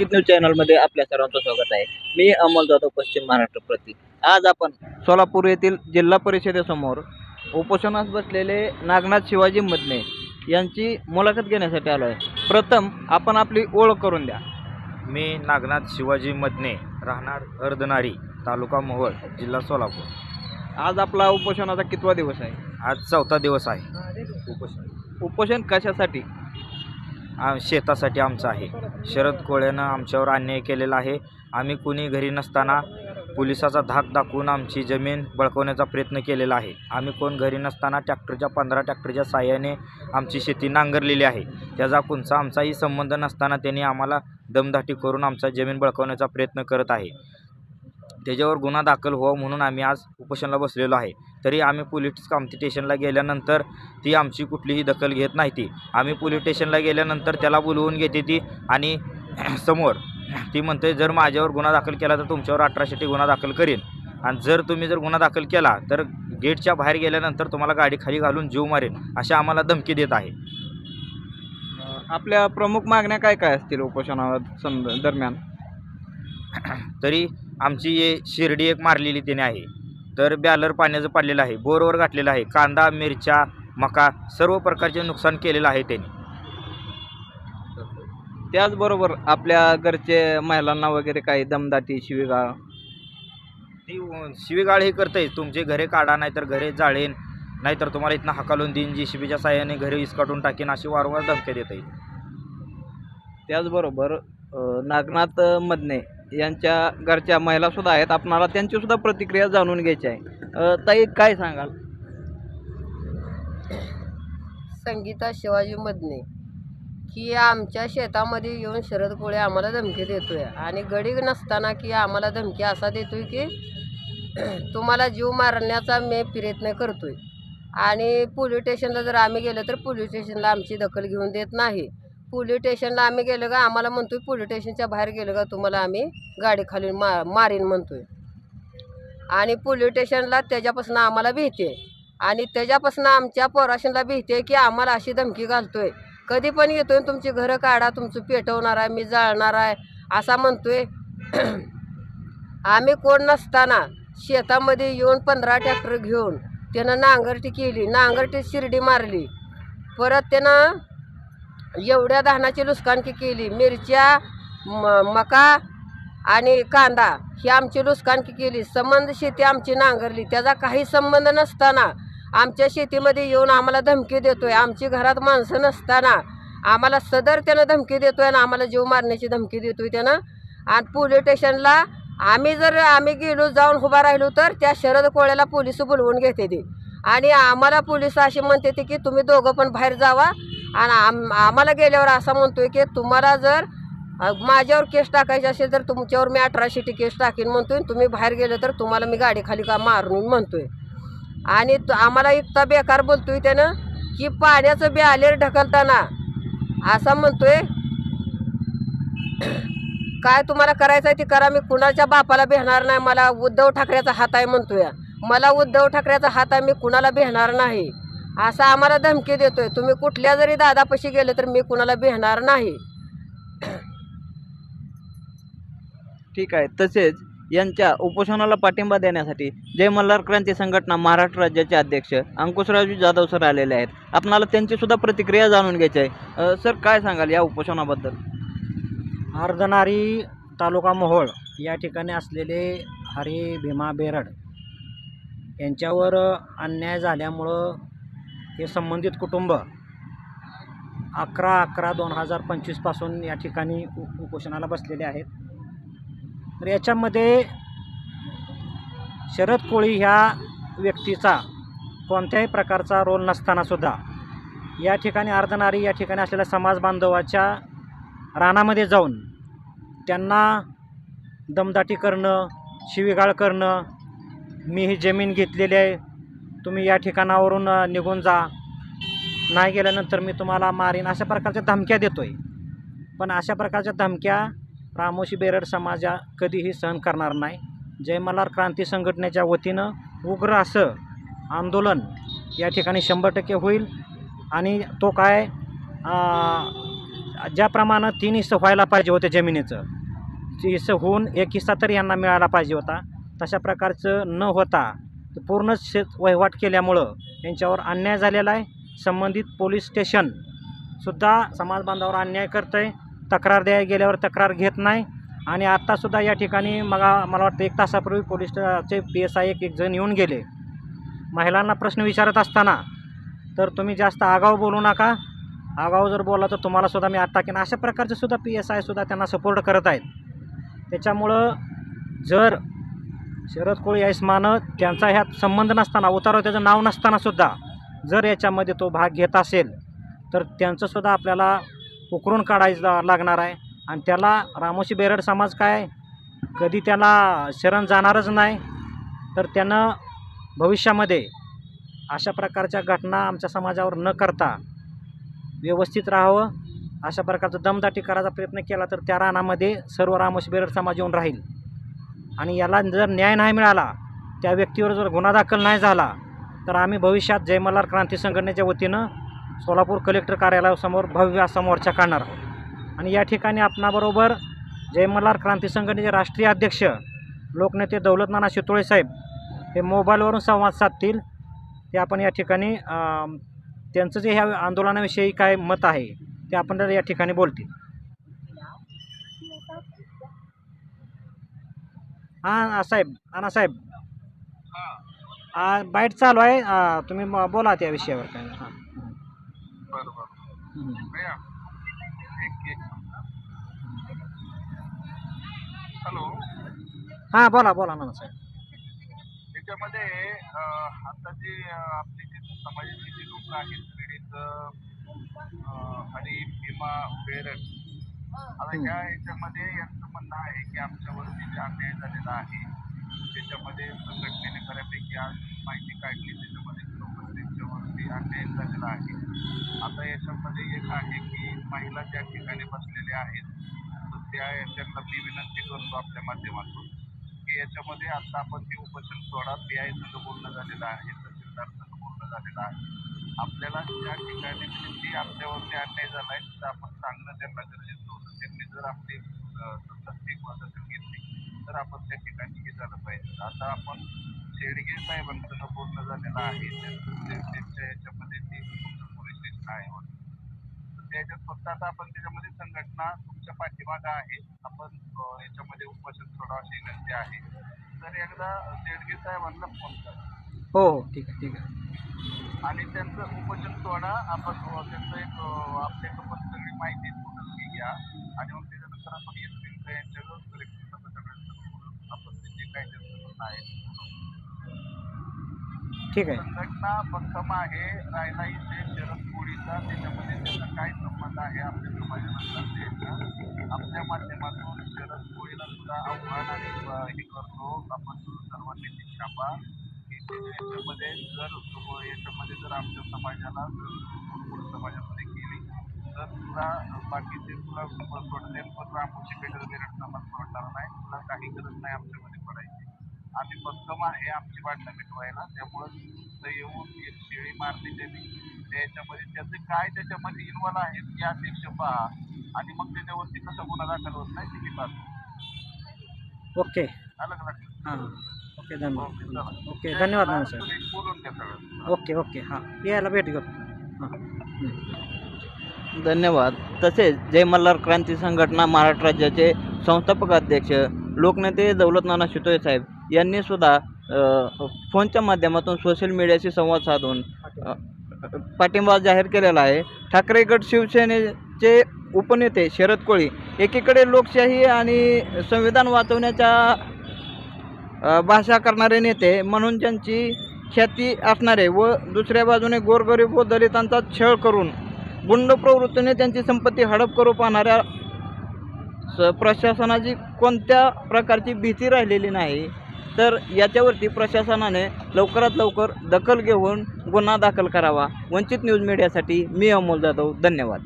निश्चित न्यूज चॅनलमध्ये आपल्या सर्वांचं स्वागत आहे. मी अमोल जाधव पश्चिम महाराष्ट्र प्रति. आज आपण सोलापूर येथील जिल्हा परिषदेसमोर उपोषणास बसलेले नागनाथ शिवाजी मदने यांची मुलाखत घेण्यासाठी आलो आहे. प्रथम आपण आपली ओळख करून द्या. मी नागनाथ शिवाजी मदने राहणार अर्धनारी तालुका मोहोळ जिल्हा सोलापूर. आज आपला उपोषणाचा कितवा दिवस आहे? आज चौथा दिवस आहे. उपोषण उपोषण कशासाठी? आ- शेतासाठी आमचं आहे. शरद कोळ्यानं आमच्यावर अन्याय केलेला आहे. आम्ही कुणी घरी नसताना पोलिसाचा धाक दाखवून आमची जमीन बळकवण्याचा प्रयत्न केलेला आहे. आम्ही कोण घरी नसताना ट्रॅक्टरच्या पंधरा ट्रॅक्टरच्या साह्याने आमची शेती नांगरलेली आहे. त्याचा कोणचा आमचाही संबंध नसताना त्यांनी आम्हाला दमदाटी करून आमचा जमीन बळकवण्याचा प्रयत्न करत आहे. त्याच्यावर गुन्हा दाखल व्हावा म्हणून आम्ही आज उपोषणाला बसलेलो आहे. तरी आम्ही पोलीस कॉम्पिटिशनला गेल्यानंतर ती आमची कुठलीही दखल घेत नाही ती आम्ही पोलीस स्टेशनला गेल्यानंतर त्याला बोलवून घेते ती आणि समोर ती म्हणते जर माझ्यावर गुन्हा दाखल केला तर तुमच्यावर अठराशेटी गुन्हा दाखल करीन. आणि जर तुम्ही जर गुन्हा दाखल केला तर गेटच्या बाहेर गेल्यानंतर तुम्हाला गाडी खाली घालून जीव मारेन अशा आम्हाला धमकी देत आहे. आपल्या प्रमुख मागण्या काय काय असतील उपोषणा दरम्यान? तरी आमची ये शिर्डी एक मारलेली त्याने आहे. तर बॅलर पाण्याचं पाडलेलं आहे बोरवर घातलेलं आहे कांदा मिरच्या मका सर्व प्रकारचे नुकसान केलेलं आहे त्यांनी. त्याचबरोबर आपल्या घरचे महिलांना वगैरे काही दमदाटी शिवीगाळ? ती शिवीगाळ हे करते तुमचे घरे काढा नाहीतर घरे जाळेन नाहीतर तुम्हाला इथनं हकालून देईन जी शिबीच्या साह्याने घरी इसकाटून टाकीन अशी वारंवार धमक्या देत आहे त्याचबरोबर नागनाथ मदने यांच्या घरच्या महिलासुद्धा आहेत. आपणाला त्यांचीसुद्धा प्रतिक्रिया जाणून घ्यायची आहे. ताई काय सांगाल? संगीता शिवाजी मदने की आमच्या शेतामध्ये येऊन शरद कोळे आम्हाला धमकी देतोय. आणि गडी नसताना की आम्हाला धमकी असा देतोय की तुम्हाला जीव मारण्याचा मी प्रयत्न करतोय. आणि पोलीस स्टेशनला जर आम्ही गेलो तर पोलीस स्टेशनला आमची दखल घेऊन देत नाही. पोलीस स्टेशनला आम्ही गेलो का आम्हाला म्हणतोय पोलीस स्टेशनच्या बाहेर गेलो का तुम्हाला आम्ही. गाडी खाली मा मारीन म्हणतोय. आणि पोलीस स्टेशनला त्याच्यापासून आम्हाला भीती आहे. आणि त्याच्यापासून आमच्या पोराशनला भीती की आम्हाला अशी धमकी घालतोय. कधी पण येतोय तुमची घरं काढा तुमचं पेटवणार आहे मी जाळणार आहे असा म्हणतोय. आम्ही कोण नसताना शेतामध्ये येऊन पंधरा ट्रॅक्टर घेऊन त्यानं नांगरटी केली. नांगरटी शिर्डी मारली. परत त्यानं एवढ्या धानाची लुसकानकी केली. मिरच्या म मका आणि कांदा ही आमची लुसकानकी केली. संबंध शेती आमची नांगरली. त्याचा काही संबंध नसताना आमच्या शेतीमध्ये येऊन आम्हाला धमकी देतोय. आमची घरात माणसं नसताना आम्हाला सदर त्यानं धमकी देतोय आणि आम्हाला जीव मारण्याची धमकी देतोय त्यानं. आणि पोलीस स्टेशनला आम्ही जर आम्ही गेलो जाऊन उभा राहिलो तर त्या शरद कोळ्याला पोलीस बोलवून घेते ते. आणि आम्हाला पोलीस अशी म्हणते ते की तुम्ही दोघं पण बाहेर जावा. आणि आम आम्हाला गेल्यावर असं म्हणतोय की तुम्हाला जर माझ्यावर केस टाकायची असेल तर तुमच्यावर मी अठराशेटी केस टाकीन म्हणतोय तुम्ही बाहेर गेलं तर तुम्हाला मी गाडीखाली का मारून म्हणतोय. आणि आम्हाला इतका बेकार बोलतोय त्यानं की पाण्याचं बॅलेर ढकलताना असा म्हणतोय काय तुम्हाला करायचं आहे ते करा मी कुणाच्या बापाला भेणार नाही मला उद्धव ठाकरेचा हात आहे म्हणतोय. मला उद्धव ठाकरेचा हात आहे मी कुणाला भेणार नाही. असा आम्हाला धमकी देतोय. तुम्ही कुठल्या जरी दादापाशी गेले तर मी कुणाला भेटणार नाही. ठीक आहे. तसेच यांच्या उपोषणाला पाठिंबा देण्यासाठी जय मल्हार क्रांती संघटना महाराष्ट्र राज्याचे अध्यक्ष अंकुशरावजी जाधव सर आलेले आहेत. आपणाला त्यांची सुद्धा प्रतिक्रिया जाणून घ्यायची आहे. सर काय सांगाल या उपोषणाबद्दल? अर्धनारी तालुका मोहोळ या ठिकाणी असलेले हरी भीमा बेरड यांच्यावर अन्याय झाल्यामुळं हे संबंधित कुटुंब अकरा अकरा दोन हजार पंचवीसपासून या ठिकाणी उपोषणाला बसलेले आहेत. तर याच्यामध्ये शरद कोळी ह्या व्यक्तीचा कोणत्याही प्रकारचा रोल नसतानासुद्धा या ठिकाणी अर्धनारी या ठिकाणी असलेल्या समाज बांधवाच्या रानामध्ये जाऊन त्यांना दमदाटी करणं शिवीगाळ करणं मी ही जमीन घेतलेली आहे तुम्ही या ठिकाणावरून निघून जा. नाही गेल्यानंतर मी तुम्हाला मारीन. अशा प्रकारच्या धमक्या देतो आहे पण अशा प्रकारच्या धमक्या रामोशी बेरड समाजा कधीही सहन करणार नाही. जय मल्हार क्रांती संघटनेच्या वतीनं उग्र असं आंदोलन या ठिकाणी शंभर टक्के होईल. आणि तो काय ज्याप्रमाणे तीन हिस्सं व्हायला पाहिजे होते जमिनीचं हिस्सं होऊन एक हिस्सा तरी यांना मिळाला पाहिजे होता. तशा प्रकारचं न होता पूर्ण पूर्णच शेत वहिवाट केल्यामुळं यांच्यावर अन्याय झालेला आहे. संबंधित पोलीस स्टेशनसुद्धा समाज बांधावर अन्याय करतं आहे तक्रार द्यायला गेल्यावर तक्रार घेत नाही. आणि आत्तासुद्धा या ठिकाणी मगा मला वाटतं एक तासापूर्वी पोलीसचे पी एस आय एक एक जण येऊन गेले. महिलांना प्रश्न विचारत असताना तर तुम्ही जास्त आगाऊ बोलू नका. आगाऊ जर बोलला तर तुम्हालासुद्धा मी आत टाकेन अशा प्रकारचे सुद्धा पी एस आय सुद्धा त्यांना सपोर्ट करत आहेत. त्याच्यामुळं जर शरद कोळी ऐसमानं त्यांचा ह्यात संबंध नसताना उतारावर त्याचं नाव नसताना सुद्धा जर याच्यामध्ये तो भाग घेत असेल तर त्यांचंसुद्धा आपल्याला उकरून काढायचं लागणार आहे. आणि त्याला रामोशी बेरड समाज काय? कधी त्याला शरण जाणारच नाही. तर त्यानं भविष्यामध्ये अशा प्रकारच्या घटना आमच्या समाजावर न करता व्यवस्थित राहावं. अशा प्रकारचं दमदाटी करायचा प्रयत्न केला तर त्या रानामध्ये सर्व रामोशी बेरड समाज येऊन राहील. आणि याला जर न्याय नाही मिळाला त्या व्यक्तीवर जर गुन्हा दाखल नाही झाला तर आम्ही भविष्यात जयमल्हार क्रांती संघटनेच्या वतीनं सोलापूर कलेक्टर कार्यालयासमोर भव्य असा मोर्चा काढणार आहोत. आणि या ठिकाणी आपणाबरोबर जयमल्हार क्रांती संघटनेचे राष्ट्रीय अध्यक्ष लोकनेते दौलत नाना शितोळे साहेब हे मोबाईलवरून संवाद साधतील. ते आपण या ठिकाणी त्यांचं जे ह्या आंदोलनाविषयी काय मत आहे ते आपण या ठिकाणी बोलतील. हां साहेब अण्णा साहेब आ, बाईट चालू आहे. आ, तुम्ही बोला त्या विषयावर काय. हां. हं. हॅलो. हां बोला बोला ना साहेब त्याच्यामध्ये आता जे आपले जे समाजाचे जे लोक आहेत पीडित हरी भीमा बेरड आता ह्या याच्यामध्ये आहे की आमच्यावरती जे अन्याय झालेला आहे त्याच्यामध्ये संघटनेने बऱ्यापैकी आज माहिती काढली त्याच्यामध्ये खरोखर त्यांच्यावरती अन्याय झालेला आहे. आता याच्यामध्ये एक आहे की महिला ज्या ठिकाणी बसलेल्या आहेत तर त्या त्यांना मी विनंती करतो आपल्या माध्यमातून की याच्यामध्ये आता आपण ते उपोषण सोडा पी आय संघ पूर्ण झालेला आहे तहसीलदार संघ पूर्ण झालेला आहे आपल्याला ज्या ठिकाणी म्हणजे आपल्यावरती अन्याय झाला आहे तिथं आपण सांगणं त्यांना गरजेचं होतं. त्यांनी जर आपली दखल घेतली तर आपण त्या ठिकाणी हे झालं पाहिजे. आता आपण शेडगे साहेबांचं पूर्ण झालेलं आहे त्यांच्या याच्यामध्ये ते पोलीस स्टेशन आहे. तर त्याच्यात फक्त आता आपण त्याच्यामध्ये संघटना तुमच्या पाठीमागं आहे. आपण याच्यामध्ये उपोषण सोडा अशी विनंती आहे. तर एकदा शेडगे साहेबांना फोन करा. हो हो ठीक आहे ठीक आहे. आणि त्यांचं उपोषण सोडा. आपण त्यांचं एक ठीक आहे. संघटना भक्कम आहे. राहिला इथे शरद कोळीचा त्याच्यामध्ये त्याचा काय संबंध आहे आपल्या समाजानंतर आपल्या माध्यमातून शरद कोळीला सुद्धा आव्हान आणि हे करतो. आपण सर्वांनी ती छापा याच्यामध्ये जर हो, याच्यामध्ये जर आमच्या समाजाला जर समाजामध्ये केली तर तुला बाकीचे तुला सोडले पण रामोशी पेटर बिरड समाज सोडणार नाही. तुला काही गरज नाही आमच्यामध्ये पडायला. आम्ही भक्कम आहे आमची भांडणं मिटवायला. त्यामुळं तिथं येऊन एक शेळी मारली त्यांनी. त्याच्यामध्ये त्याचे काय त्याच्यामध्ये इन्व्हॉल्व आहे की अध्यक्ष पहा. आणि मग त्याच्यावरती कसं गुन्हा दाखल होत नाही ते मी पाहतो. ओके. आलं का लक्षात? हां. ओके धन्यवाद. ओके धन्यवाद तुम्ही बोलून घ्या सगळं. Okay okay. हां. यायला भेट घेऊ. हां. धन्यवाद. तसेच जय मल्हार क्रांती संघटना महाराष्ट्र राज्याचे संस्थापक अध्यक्ष लोकनेते दौलत नाना शितोळे साहेब. यांनी सुद्धा फोनच्या माध्यमातून सोशल मीडियाशी संवाद साधून पाठिंबा जाहीर केलेला आहे. ठाकरे गट शिवसेनेचे उपनेते शरद कोळी एकीकडे लोकशाही आणि संविधान वाचवण्याच्या भाषा करणारे नेते म्हणून त्यांची ख्याती असणारे व दुसऱ्या बाजूने गोरगरीब व दलितांचा छळ करून गुंड प्रवृत्तीने त्यांची संपत्ती हडप करू पाहणाऱ्या स प्रशासनाची कोणत्या प्रकारची भीती राहिलेली नाही तर याच्यावरती प्रशासनाने लवकरात लवकर दखल घेऊन गुन्हा दाखल करावा. वंचित न्यूज मीडियासाठी मी अमोल जाधव. धन्यवाद.